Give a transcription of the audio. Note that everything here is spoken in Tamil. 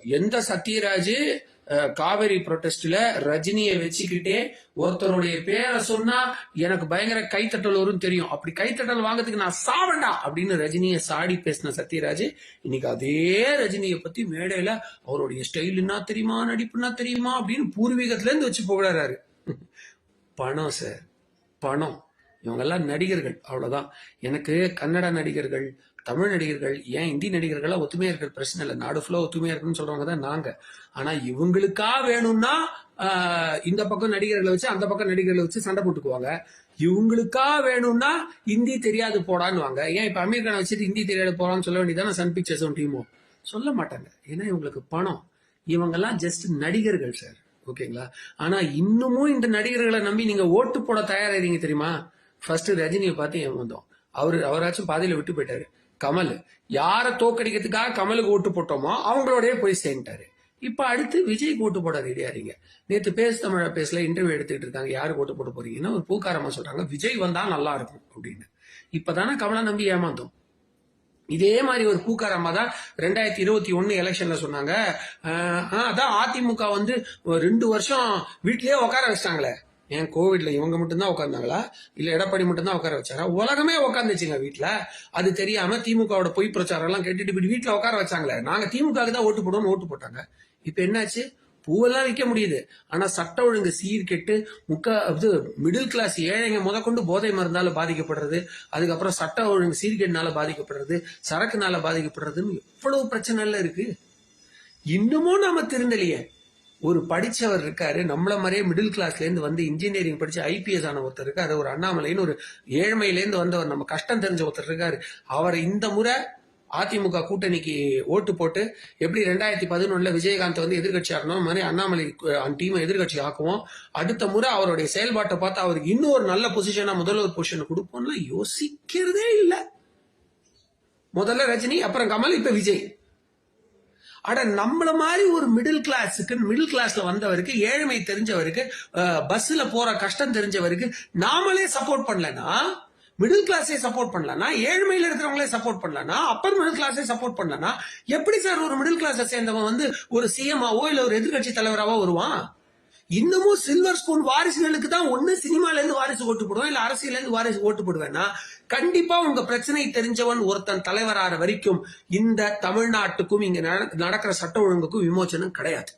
எந்த சத்யராஜ் காவேரி ப்ரொடெஸ்ட்ல ரஜினியை வச்சுக்கிட்டே ஒருத்தருடைய பேரை சொன்னா எனக்கு பயங்கர கைத்தட்டல் வரும் தெரியும். அப்படி கைத்தட்டல் வாங்குறதுக்கு நான் சாவண்டா அப்படின்னு ரஜினியை சாடி பேசின சத்யராஜ் இன்னைக்கு அதே ரஜினியை பத்தி மேடையில அவருடைய ஸ்டைலுன்னா தெரியுமா நடிப்புன்னா தெரியுமா அப்படின்னு பூர்வீகத்துல இருந்து வச்சு புகழறாரு. பணம் சார் பணம். இவங்கெல்லாம் நடிகர்கள் அவ்வளோதான் எனக்கு கன்னட நடிகர்கள் தமிழ் நடிகர்கள் ஏன் இந்தி நடிகர்கள்லாம் ஒத்துமையாக இருக்கிற பிரச்சனை இல்லை. நாடு ஃபுல்லாக ஒத்துமையாக இருக்குன்னு சொல்கிறவங்க தான் நாங்கள் ஆனால் இவங்களுக்கா வேணும்னா இந்த பக்கம் நடிகர்களை வச்சு அந்த பக்கம் நடிகர்களை வச்சு சண்டை போட்டுக்குவாங்க. இவங்களுக்கா வேணும்னா ஹிந்தி தெரியாது போடான்னு வாங்க ஏன் இப்போ அமீர் கானை வச்சுட்டு ஹிந்தி தெரியாது போடான்னு சொல்ல வேண்டியதானே சன் பிக்சர்ஸும் டீமோ? சொல்ல மாட்டாங்க. ஏன்னா இவங்களுக்கு பணம். இவங்கெல்லாம் ஜஸ்ட் நடிகர்கள் சார் ஓகேங்களா? ஆனா இன்னமும் இந்த நடிகர்களை நம்பி நீங்க ஓட்டு போட தயாராகிறீங்க தெரியுமா? ஃபர்ஸ்ட் ரஜினியை பார்த்து ஏமாந்தோம் அவரு அவராச்சும் பாதையில விட்டு போயிட்டாரு. கமல் யாரை தோக்கடிக்கிறதுக்காக கமலுக்கு ஓட்டு போட்டோமோ அவங்களோடய போய் சேர்ந்துட்டாரு. இப்ப அடுத்து விஜய்க்கு ஓட்டு போட இடையாரீங்க நேற்று பேச தமிழ பேசல இன்டர்வியூ எடுத்துக்கிட்டு இருக்காங்க. யாருக்கு ஓட்டு போட போறீங்கன்னா ஒரு பூக்காரமா சொல்றாங்க. விஜய் வந்தா நல்லா இருக்கும் அப்படின்னு. இப்பதானே கமலை நம்பி ஏமாந்தோம். இதே மாதிரி ஒரு பூக்காரம்மா தான் ரெண்டாயிரத்தி இருபத்தி ஒன்னு எலெக்ஷன்ல சொன்னாங்க. அதான் அதிமுக வந்து ரெண்டு வருஷம் வீட்லயே உட்கார வச்சிட்டாங்களே. ஏன் கோவிட்ல இவங்க மட்டும்தான் உட்காந்தாங்களா இல்ல எடப்பாடி மட்டும்தான் உட்கார வச்சாரா? உலகமே உட்காந்துச்சுங்க வீட்டுல அது தெரியாம திமுகவோட பொய் பிரச்சாரம் எல்லாம் கேட்டுட்டு இப்படி உட்கார வச்சாங்களே. நாங்க திமுகவுக்கு தான் ஓட்டு போடுவோம்னு ஓட்டு போட்டாங்க. இப்ப என்னாச்சு? பூவெல்லாம் விற்க முடியுது. ஆனா சட்ட ஒழுங்கு சீர்கெட்டு முக்கா இது மிடில் கிளாஸ் ஏழைங்க முதற்கொண்டு போதை மருந்தால பாதிக்கப்படுறது. அதுக்கப்புறம் சட்ட ஒழுங்கு சீர்கேடுனால பாதிக்கப்படுறது. சரக்குனால பாதிக்கப்படுறதுன்னு எவ்வளவு பிரச்சனை எல்லாம் இருக்கு. இன்னமும் நாம திருந்தலையே. ஒரு படிச்சவர் இருக்காரு நம்மள மாதிரியே மிடில் கிளாஸ்ல இருந்து வந்து இன்ஜினியரிங் படிச்சு ஐபிஎஸ் ஆன ஒருத்தர் இருக்காரு. ஒரு அண்ணாமலைன்னு ஒரு ஏழ்மையிலேருந்து வந்தவர் நம்ம கஷ்டம் தெரிஞ்ச ஒருத்தர் இருக்காரு. அவர் இந்த முறை அதிமுக கூட்டணிக்கு ஓட்டு போட்டு எப்படி ரெண்டாயிரத்தி பதினொன்னுல விஜயகாந்த் வந்து எதிர்கட்சி ஆகணும் மாதிரி அண்ணாமலை டீமை எதிர்கட்சி ஆக்குவோம். அடுத்த முறை அவருடைய செயல்பாட்டை பார்த்து அவருக்கு இன்னும் ஒரு நல்ல பொசிஷனா முதல்வர் பொசிஷன் கொடுப்போம்ல யோசிக்கிறதே இல்லை. முதல்ல ரஜினி அப்புறம் கமல் இப்ப விஜய். அட நம்மள மாதிரி ஒரு மிடில் கிளாஸுக்கு மிடில் கிளாஸ்ல வந்தவருக்கு ஏழ்மை தெரிஞ்சவருக்கு பஸ்ல போற கஷ்டம் தெரிஞ்சவருக்கு நாமளே சப்போர்ட் பண்ணலனா மிடில் கிளாஸே சப்போர்ட் பண்ணலனா ஏழ்மையில இருக்கிறவங்களே சப்போர்ட் பண்ணலனா அப்பர் மிடில் கிளாஸே சப்போர்ட் பண்ணலனா எப்படி சார் ஒரு மிடில் கிளாஸை சேர்ந்தவன் வந்து ஒரு சிஎம்ஆவோ இல்ல ஒரு எதிர்கட்சி தலைவராவோ வருவான்? இன்னமும் சில்வர் ஸ்பூன் வாரிசுகளுக்கு தான் ஒண்ணு சினிமால இருந்து வாரிசு ஓட்டு போடுவோம் இல்ல அரசியல இருந்து வாரிசு ஓட்டு போடுவேன்னா கண்டிப்பா உங்க பிரச்சனை தெரிஞ்சவன் ஒருத்தன் தலைவராற வரைக்கும் இந்த தமிழ்நாட்டுக்கும் இங்க நடக்கிற சட்ட ஒழுங்குக்கும் விமோச்சனம் கிடையாது.